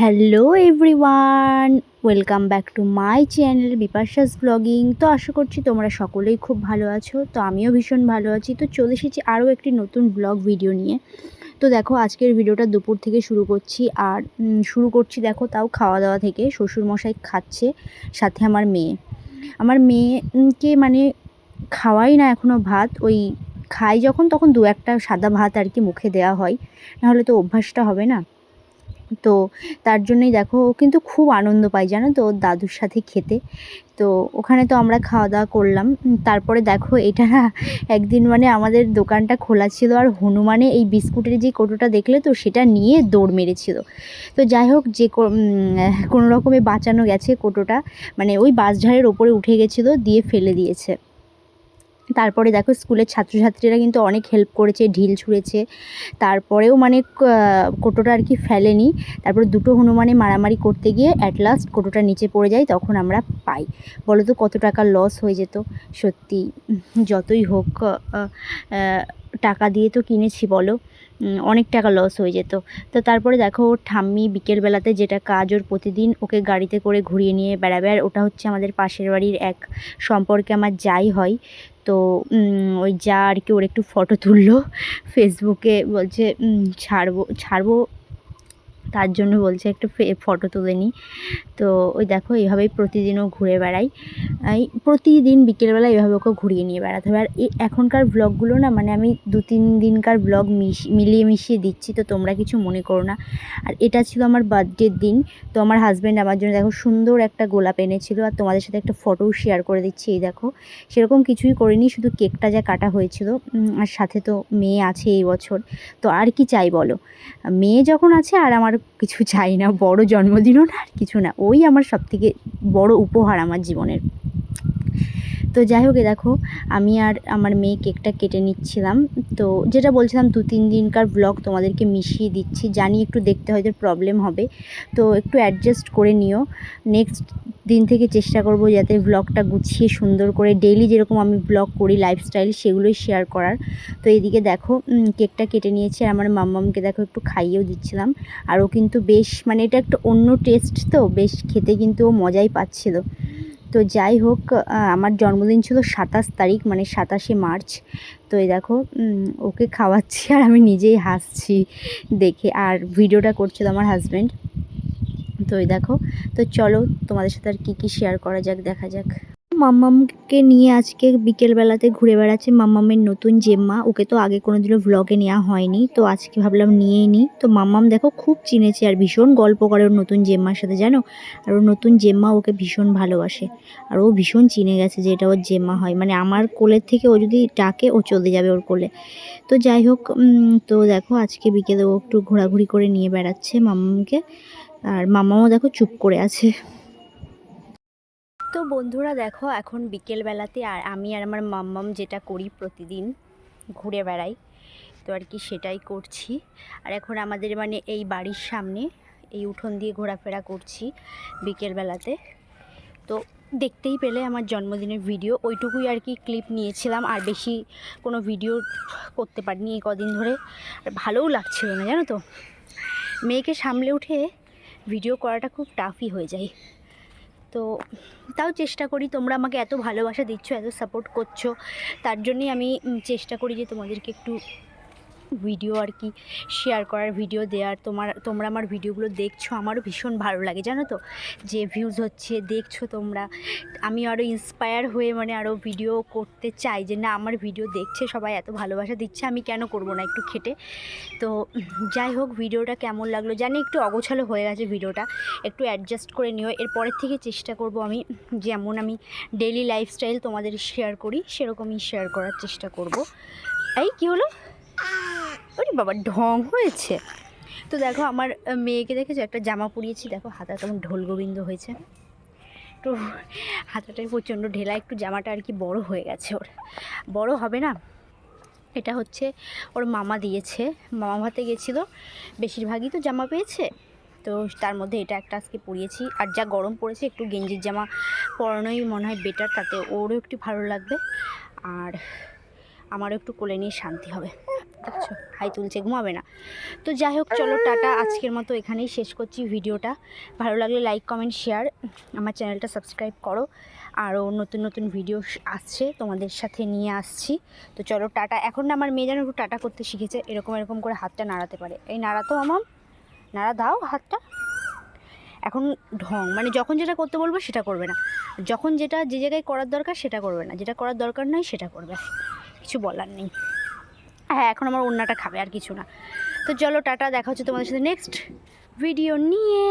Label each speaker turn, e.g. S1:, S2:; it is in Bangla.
S1: Hello everyone welcome back to my channel Bipasha's blogging তো আশা করছি তোমরা সকলেই খুব ভালো আছো। তো আমিও ভীষণ ভালো আছি। তো চলে এসেছি আরও একটি নতুন ব্লগ ভিডিও নিয়ে। তো দেখো, আজকের ভিডিওটা দুপুর থেকে শুরু করছি। আর শুরু করছি দেখো, তাও খাওয়া দাওয়া থেকে। শ্বশুরমশাই খাচ্ছে সাথে আমার মেয়ে। আমার মেয়েকে মানে খাওয়াই না এখনও ভাত। ওই খাই যখন, তখন দু একটা সাদা ভাত আর কি মুখে দেওয়া হয়। নাহলে তো অভ্যাসটা হবে না। তো তার জন্যই দেখো ও কিন্তু খুব আনন্দ পায়, জানো তো, ওর দাদুর সাথে খেতে। তো ওখানে তো আমরা খাওয়া দাওয়া করলাম। তারপরে দেখো এটা না একদিন মানে আমাদের দোকানটা খোলা ছিল আর হনুমানে এই বিস্কুটের যে কৌটোটা দেখলে তো সেটা নিয়ে দৌড় মেরেছিল। তো যাই হোক, যে কোনো রকমে বাঁচানো গেছে কৌটোটা মানে ওই বাসঝাড়ের ওপরে উঠে গেছিল, দিয়ে ফেলে দিয়েছে। তারপরে দেখো স্কুলের ছাত্রছাত্রীরা কিন্তু অনেক হেল্প করেছে, ঢিল ছুঁড়েছে। তারপরেও মানে কোটোটা আর কি ফেলেনি। তারপরে দুটো হনুমানে মারামারি করতে গিয়ে অ্যাট লাস্ট কোটোটা নিচে পড়ে যায়, তখন আমরা পাই। বলো তো কত টাকা লস হয়ে যেত। সত্যি, যতই হোক টাকা দিয়ে তো কিনেছি বলো অনেক টাকা লস হয়ে যেত। তো তারপরে দেখো ওর ঠাম্মি বিকেলবেলাতে যেটা কাজ ওর প্রতিদিন ওকে গাড়িতে করে ঘুরিয়ে নিয়ে বেড়াবে। আর ওটা হচ্ছে আমাদের পাশের বাড়ির এক সম্পর্কে আমার যাই হয়। তো ওই যা আর কি ওর একটু ফটো তুললো ফেসবুকে বলছে ছাড়বো ছাড়বো তার জন্য বলছে একটু ফটো তুলে নিই তো ওই দেখো এইভাবেই প্রতিদিনও ঘুরে বেড়াই। প্রতিদিন বিকেলবেলা এভাবে ওকে ঘুরিয়ে নিয়ে বেড়াতে হবে। আর এই এখনকার ব্লগগুলো না মানে আমি দু তিন দিনকার ব্লগ মিশ, মিলিয়ে মিশিয়ে দিচ্ছি, তো তোমরা কিছু মনে করো না। আর এটা ছিল আমার বার্থডের দিন, তো আমার হাজব্যান্ড আমার জন্য দেখো সুন্দর একটা গোলাপ এনেছিল। আর তোমাদের সাথে একটা ফটোও শেয়ার করে দিচ্ছি, এই দেখো। সেরকম কিছুই করিনি, শুধু কেকটা যা কাটা হয়েছিল। আর সাথে তো মেয়ে আছে এই বছর। তো আর কি চাই বলো? মেয়ে যখন আছে আর আমার কিছু চাই না, বড় জন্মদিনও না আর কিছু না। ওই আমার সবথেকে বড় উপহার আমার জীবনের। তো যাই হোক দেখো, আমি আর আমার মেয়ে কেকটা কেটে নিচ্ছিলাম। তো যেটা বলছিলাম, দু তিন দিনকার ব্লগ তোমাদেরকে মিশিয়ে দিচ্ছি। জানি একটু দেখতে হয়তো প্রবলেম হবে। তো একটু অ্যাডজাস্ট করে নিও। নেক্সট দিন থেকে চেষ্টা করব যাতে ব্লগটা গুছিয়ে সুন্দর করে ডেইলি যেরকম আমি ব্লগ করি লাইফস্টাইল সেগুলোই শেয়ার করার। তো এদিকে দেখো কেকটা কেটে নিয়েছি আর আমার মাম্মামকে দেখো একটু খাইয়েও দিচ্ছিলাম। আর ও কিন্তু বেশ মানে এটা একটা অন্য টেস্ট তো, বেশ খেতে কিন্তু ও মজাই পাচ্ছিল। তো যাই হোক আমার জন্মদিন ছিল সাতাশ তারিখ মানে সাতাশে মার্চ। তো এই দেখো ওকে খাওয়াচ্ছি আর আমি নিজেই হাসছি দেখে। আর ভিডিওটা করছিল আমার হাজব্যান্ড তো এই দেখো, তো চলো তোমাদের সাথে আর কী কী শেয়ার করা যাক, দেখা যাক। মাম্মামকে নিয়ে আজকে বিকেলবেলাতে ঘুরে বেড়াচ্ছে মাম্মামের নতুন জেম্মা। ওকে তো আগে কোনো দিনও ভ্লগে নেওয়া হয়নি, তো আজকে ভাবলাম নিয়েই নিই। তো মাম্মাম দেখো খুব চিনেছে আর ভীষণ গল্প করে ওর নতুন জেম্মার সাথে, জানো? আর ওর নতুন জেম্মা ওকে ভীষণ ভালোবাসে। আর ও ভীষণ চিনে গেছে যে এটা ওর জেম্মা হয়। মানে আমার কোলের থেকে ও যদি ডাকে, ও চলে যাবে ওর কোলে। তো যাই হোক তো দেখো আজকে বিকেলে ও একটু ঘোরাঘুরি করে নিয়ে বেড়াচ্ছে মাম্মামকে। আর মাম্মামও দেখো চুপ করে আছে। তো বন্ধুরা দেখো, এখন বিকেলবেলাতে আর আমি আর আমার মাম্মাম যেটা করি প্রতিদিন ঘুরে বেড়াই, তো আর কি সেটাই করছি। আর এখন আমাদের মানে এই বাড়ির সামনে এই উঠোন দিয়ে ঘোরাফেরা করছি বিকেলবেলাতে। তো দেখতেই পেলে আমার জন্মদিনের ভিডিও, ওইটুকুই আর কি ক্লিপ নিয়েছিলাম, আর বেশি কোনো ভিডিও করতে পারিনি এই কদিন ধরে। আর ভালোও লাগছিল না, জানো তো? মেয়েকে সামলে উঠে ভিডিও করাটা খুব টাফই হয়ে যায়। তো তাও চেষ্টা করি, তোমরা আমাকে এত ভালোবাসা দিচ্ছ, এত সাপোর্ট করছ, তার জন্যই আমি চেষ্টা করি যে তোমাদেরকে একটু ভিডিও আর কি শেয়ার করার ভিডিও দেওয়ার। তোমার, তোমরা আমার ভিডিওগুলো দেখছ, আমারও ভীষণ ভালো লাগে, জানো তো? যে ভিউজ হচ্ছে, দেখছ তোমরা। আমি আরও ইন্সপায়ার হয়ে মানে আরও ভিডিও করতে চাই যে, না, আমার ভিডিও দেখছে, সবাই এত ভালোবাসা দিচ্ছে, আমি কেন করব না একটু খেটে? তো যাই হোক ভিডিওটা কেমন লাগল জানি একটু অগোছালো হয়ে গেছে ভিডিওটা একটু অ্যাডজাস্ট করে নিও। এরপরের থেকে চেষ্টা করব আমি, যেমন আমি ডেলি লাইফস্টাইল তোমাদের শেয়ার করি, সেরকমই শেয়ার করার চেষ্টা করব। এই, কী হলো? ওরে বাবা, ঢং হয়েছে। তো দেখো, আমার মেয়েকে দেখেছ? একটা জামা পরিয়েছি। দেখো হাতা কেমন ঢোল গোবিন্দ হয়েছে। একটু হাতাটাই প্রচণ্ড ঢেলা, একটু জামাটা আর কি বড় হয়ে গেছে ওর। বড় হবে না? এটা হচ্ছে ওর মামা দিয়েছে। মামা ভাতে গেছিল, বেশিরভাগই তো জামা পেয়েছে। তো তার মধ্যে এটা একটা আজকে পরিয়েছি। আর যা গরম পড়েছে, একটু গেঞ্জির জামা পরানোই মনে হয় বেটার তাতে ওরও একটু ভালো লাগবে। আর আমারও একটু কোলে নিয়ে শান্তি হবে। দেখছ? হাই তুলছে, ঘুমাবে না। তো যাই হোক, চলো টাটা, আজকের মতো এখানেই শেষ করছি ভিডিওটা। ভালো লাগলে লাইক কমেন্ট শেয়ার আমার চ্যানেলটা সাবস্ক্রাইব করো। আরও নতুন নতুন ভিডিও আসছে, তোমাদের সাথে নিয়ে আসছি। তো চলো টাটা। এখন না আমার মেয়ে যেন একটু টাটা করতে শিখেছে, এরকম এরকম করে হাতটা নাড়াতে পারে। এই নাড়াতো আমার। নাড়া দাও হাতটা। এখন ঢং মানে যখন যেটা করতে বলব সেটা করবে না। যখন যেটা যে জায়গায় করার দরকার সেটা করবে না। যেটা করার দরকার নয় সেটা করবে। কিছু বলার নেই। হ্যাঁ এখন আমার অন্যটা খাবে আর কিছু না। তো চলো, টাটা, দেখা হচ্ছে তোমাদের সাথে নেক্সট ভিডিও নিয়ে।